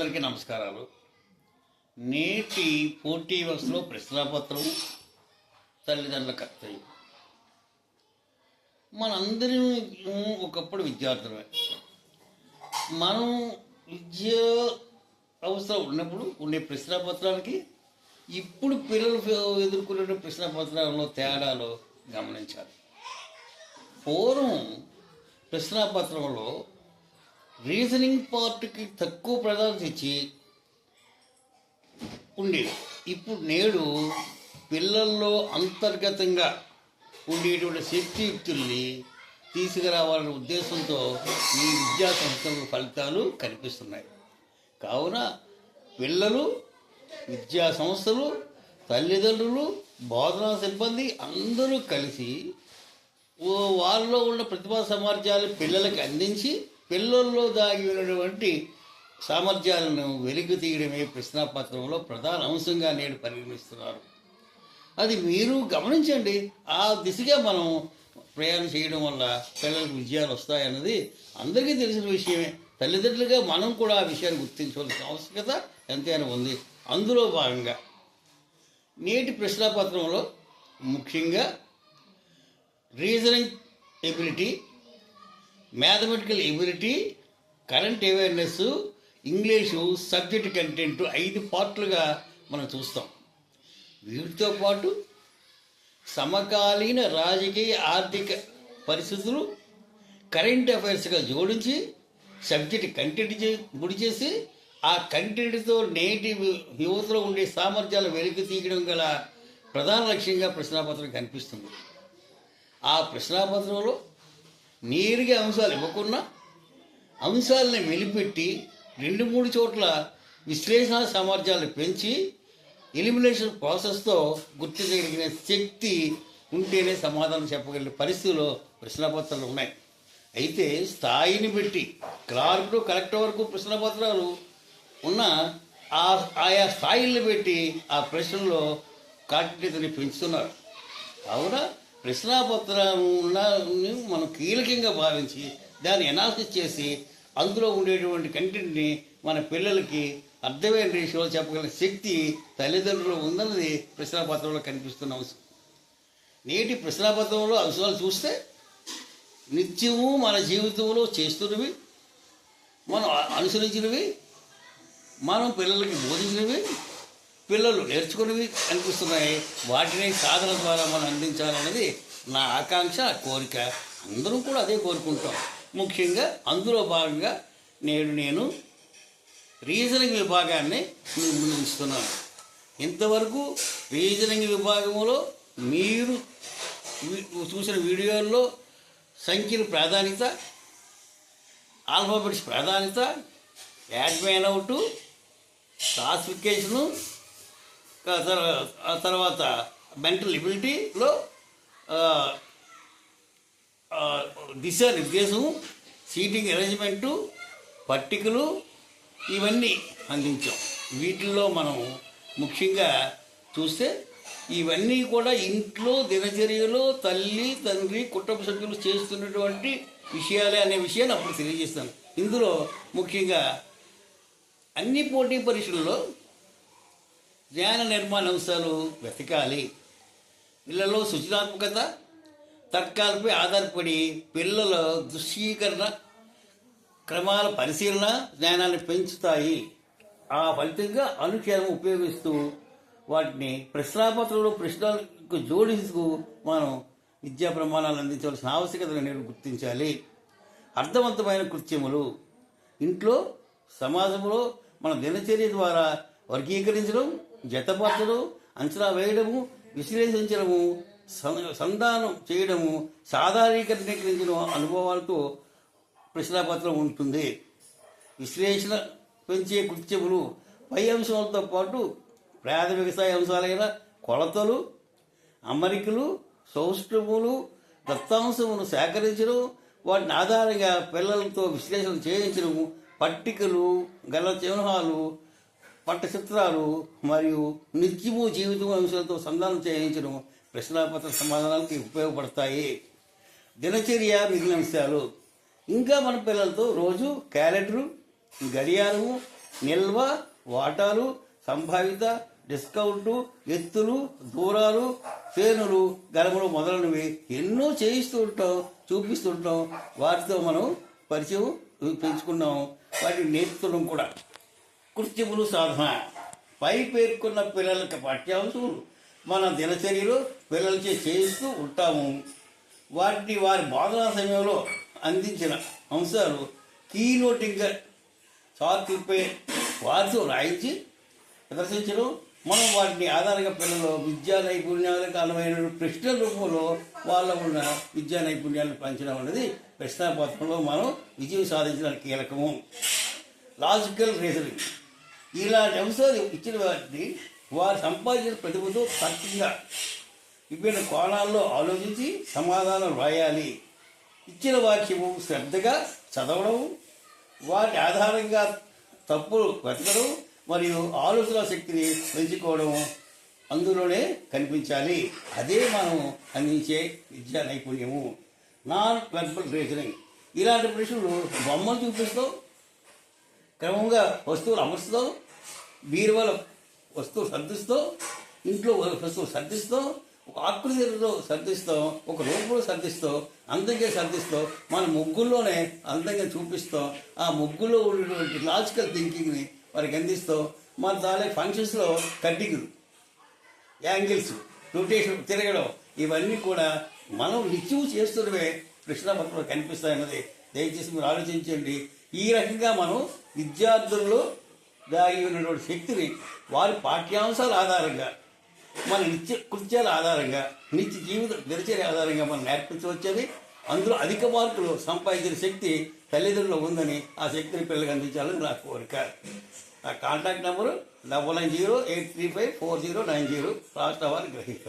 అందరికీ నమస్కారాలు. నేటి పోటీ వ్యవస్థలో ప్రశ్నాపత్రం తల్లిదండ్రుల కర్తవ్యం. మనందరం ఒకప్పుడు విద్యార్థులమే. మనం విద్య అవసరం ఉన్నప్పుడు ఉండే ప్రశ్నాపత్రానికి ఇప్పుడు పిల్లలు ఎదుర్కొనే ప్రశ్నాపత్రంలో తేడాలు గమనించాలి. పూర్వం ప్రశ్నాపత్రంలో రీజనింగ్ పార్ట్కి తక్కువ ప్రాధాన్యత ఇచ్చి ఉండేది. ఇప్పుడు నేడు పిల్లల్లో అంతర్గతంగా ఉండేటువంటి శక్తియుక్తుల్ని తీసుకురావాలనే ఉద్దేశంతో ఈ విద్యా సంస్థల ఫలితాలు కనిపిస్తున్నాయి. కావున పిల్లలు విద్యా సంస్థలు తల్లిదండ్రులు బోధనా సిబ్బంది అందరూ కలిసి వాళ్ళలో ఉన్న ప్రతిభా సామర్థ్యాలు పిల్లలకి అందించి పిల్లల్లో దాగి ఉన్నటువంటి సామర్థ్యాలను వెలికి తీయడమే ప్రశ్నాపత్రంలో ప్రధాన అంశంగా నేడు పరిగణిస్తున్నారు. అది మీరు గమనించండి. ఆ దిశగా మనం ప్రయాణం చేయడం వల్ల పిల్లలకు విజయాలు వస్తాయన్నది అందరికీ తెలిసిన విషయమే. తల్లిదండ్రులుగా మనం కూడా ఆ విషయాన్ని గుర్తించవలసిన ఆవశ్యకత ఎంతైనా ఉంది. అందులో భాగంగా నేటి ప్రశ్నాపత్రంలో ముఖ్యంగా reasoning ability mathematical ability current awareness English subject content ఐదు పార్ట్లుగా మనం చూస్తాం. వీటితో పాటు సమకాలీన రాజకీయ ఆర్థిక పరిస్థితులు కరెంట్ అఫైర్స్గా జోడించి సబ్జెక్ట్ కంటెంట్ చే గుడి చేసి ఆ కంటెంట్తో నేటి యువతలో ఉండే సామర్థ్యాలు వెలికి తీయడం గల ప్రధాన లక్ష్యంగా ప్రశ్నాపత్రం కనిపిస్తుంది. ఆ ప్రశ్నాపత్రంలో నేరుగా అంశాలు ఇవ్వకుండా అంశాలని మెలిపెట్టి రెండు మూడు చోట్ల విశ్లేషణ సామర్థ్యాలను పెంచి ఎలిమినేషన్ ప్రాసెస్తో గుర్తించగలిగిన శక్తి ఉంటేనే సమాధానం చెప్పగలిగిన పరిస్థితుల్లో ప్రశ్నపత్రాలు ఉన్నాయి. అయితే స్థాయిని బట్టి క్లార్క్ కలెక్టర్ వరకు ప్రశ్నపత్రాలు ఉన్న ఆ ఆయా స్థాయిలను పెట్టి ఆ ప్రశ్నలో కాటిని పెంచుతున్నారు. కావున ప్రశ్నాపత్రం మనం కీలకంగా భావించి దాన్ని ఎనాలిసిస్ చేసి అందులో ఉండేటువంటి కంటెంట్ని మన పిల్లలకి అర్థమైన రేషియోలో చెప్పగలిగిన శక్తి తల్లిదండ్రులు ఉందన్నది ప్రశ్నాపత్రంలో కనిపిస్తున్న అంశం. నేటి ప్రశ్నాపత్రంలో అంశాలు చూస్తే నిత్యము మన జీవితంలో చేస్తున్నవి మనం అనుసరించినవి మనం పిల్లలకి బోధించినవి పిల్లలు నేర్చుకునేవి అనిపిస్తున్నాయి వాటిని సాధన ద్వారా మనం అందించాలన్నది నా ఆకాంక్ష కోరిక. అందరూ కూడా అదే కోరుకుంటాం. ముఖ్యంగా అందులో భాగంగా నేడు నేను రీజనింగ్ విభాగాన్ని మీ ఇంతవరకు రీజనింగ్ విభాగంలో మీరు చూసిన వీడియోల్లో సంఖ్యల ప్రాధాన్యత ఆల్ఫాబెట్స్ ప్రాధాన్యత యాడ్మైన్ అవుట్ క్లాసిఫికేషను తర్వాత మెంటల్ ఎబిలిటీలో దిశ నిర్దేశం సీటింగ్ అరేంజ్మెంటు పట్టికలు ఇవన్నీ అందించాం. వీటిల్లో మనం ముఖ్యంగా చూస్తే ఇవన్నీ కూడా ఇంట్లో దినచర్యలో తల్లి తండ్రి కుటుంబ సభ్యులు చేస్తున్నటువంటి విషయాలే అనే విషయాన్ని అప్పుడు తెలియజేస్తాను. ఇందులో ముఖ్యంగా అన్ని పోటీ పరీక్షల్లో జ్ఞాన నిర్మాణ అంశాలు వెతకాలి. పిల్లల్లో సృజనాత్మకత తర్కాలపై ఆధారపడి పిల్లల దృశ్యీకరణ క్రమాల పరిశీలన జ్ఞానాన్ని పెంచుతాయి. ఆ ఫలితంగా అనుక్షణం ఉపయోగిస్తూ వాటిని ప్రశ్నాపత్రంలో ప్రశ్నలకు జోడిస్తూ మనం విద్యా ప్రమాణాలు అందించవలసిన ఆవశ్యకతను నేను గుర్తించాలి. అర్థవంతమైన కృత్యములు. ఇంట్లో సమాజంలో మన దినచర్య ద్వారా వర్గీకరించడం జతపరచడం అంచనా వేయడము విశ్లేషించడము సంధానం చేయడము సాధారణీకరించిన అనుభవాలతో ప్రశ్నాపత్రం ఉంటుంది. విశ్లేషణ పెంచే కృత్యములు పై అంశాలతో పాటు ప్రాథమిక స్థాయి అంశాలైన కొలతలు అమరికలు సౌష్ఠములు దత్తాంశమును సేకరించడం వాటిని ఆధారంగా పిల్లలతో విశ్లేషణ చేయించడం పట్టికలు గల చిహ్నాలు పట్టచిత్రాలు మరియు నిత్యము జీవితం అంశాలతో సంధానం చేయించడం ప్రశ్నాపత్ర సమాధానాలకి ఉపయోగపడతాయి. దినచర్య మిగిలిన అంశాలు. ఇంకా మన పిల్లలతో రోజు క్యాలెండరు గడియారము నిల్వ వాటాలు సంభావిత డిస్కౌంటు ఎత్తులు దూరాలు పేనులు గలములు మొదలైనవి ఎన్నో చేయిస్తూ ఉంటాం చూపిస్తుంటాం వాటితో మనం పరిచయం పెంచుకున్నాం. వాటిని నేర్చుకోవడం కూడా. కృత్యములు సాధన. పై పేర్కొన్న పిల్లలకి పాఠ్యాంశములు మన దినచర్యలో పిల్లలచే చేయిస్తూ ఉంటాము. వాటిని వారి బోధనా సమయంలో అందించిన అంశాలు కీనోటింగ్ చార్టుపై వారితో రాయించి ప్రదర్శించడం. మనం వాటిని ఆధారంగా పిల్లలు విద్యా నైపుణ్యాలకు అనువైన ప్రశ్నల రూపంలో వాళ్ళ ఉన్న విద్యా నైపుణ్యాలను పెంచడం అనేది ప్రశ్నాపత్రంలో మనం విజయం సాధించడానికి కీలకము. లాజికల్ రీజనింగ్ ఇలాంటి అంశాలు ఇచ్చిన వాటిని వారు సంపాదించిన ప్రతిభతో తర్కంగా విభిన్న కోణాల్లో ఆలోచించి సమాధానం రాయాలి. ఇచ్చిన వాక్యము శ్రద్ధగా చదవడం వాటి ఆధారంగా తప్పులు వెతకడం మరియు ఆలోచన శక్తిని పెంచుకోవడం అందులోనే కనిపించాలి. అదే మనం అందించే విద్యా నైపుణ్యము. నాన్ వెర్బల్ రీజనింగ్ ఇలాంటి ప్రశ్నలు బొమ్మలు చూపిస్తూ క్రమంగా వస్తువులు అమర్చుతాం బీరువాల వస్తువు సర్దిస్తూ ఇంట్లో వస్తువు సర్దిస్తూ ఒక ఆకృతిలో సర్దిస్తాం ఒక రూపంలో సర్దిస్తాం అందంగా సర్దిస్తాం మన ముగ్గుల్లోనే అందంగా చూపిస్తాం ఆ ముగ్గులో ఉన్నటువంటి లాజికల్ థింకింగ్ని వారికి అందిస్తూ మన దాని ఫంక్షన్స్లో కట్టింగ్లు యాంగిల్స్ రొటేషన్ తిరగడం ఇవన్నీ కూడా మనం నిత్యం చేస్తున్నవే కృష్ణపత్రంలో కనిపిస్తాయన్నది. దయచేసి మీరు ఆలోచించండి. ఈ రకంగా మనం విద్యార్థుల్లో దాగి ఉన్నటువంటి శక్తిని వారి పాఠ్యాంశాల ఆధారంగా మన నిత్య కృత్యాల ఆధారంగా నిత్య జీవిత దినచర్య ఆధారంగా మనం నేర్పించవచ్చని అందులో అధిక మార్కులు సంపాదించిన శక్తి తల్లిదండ్రులు ఉందని ఆ శక్తిని పిల్లలకు అందించాలని నా కోరిక. నా contact number double nine zero eight three five four zero nine zero రాష్ట్ర వారి గ్రహీత.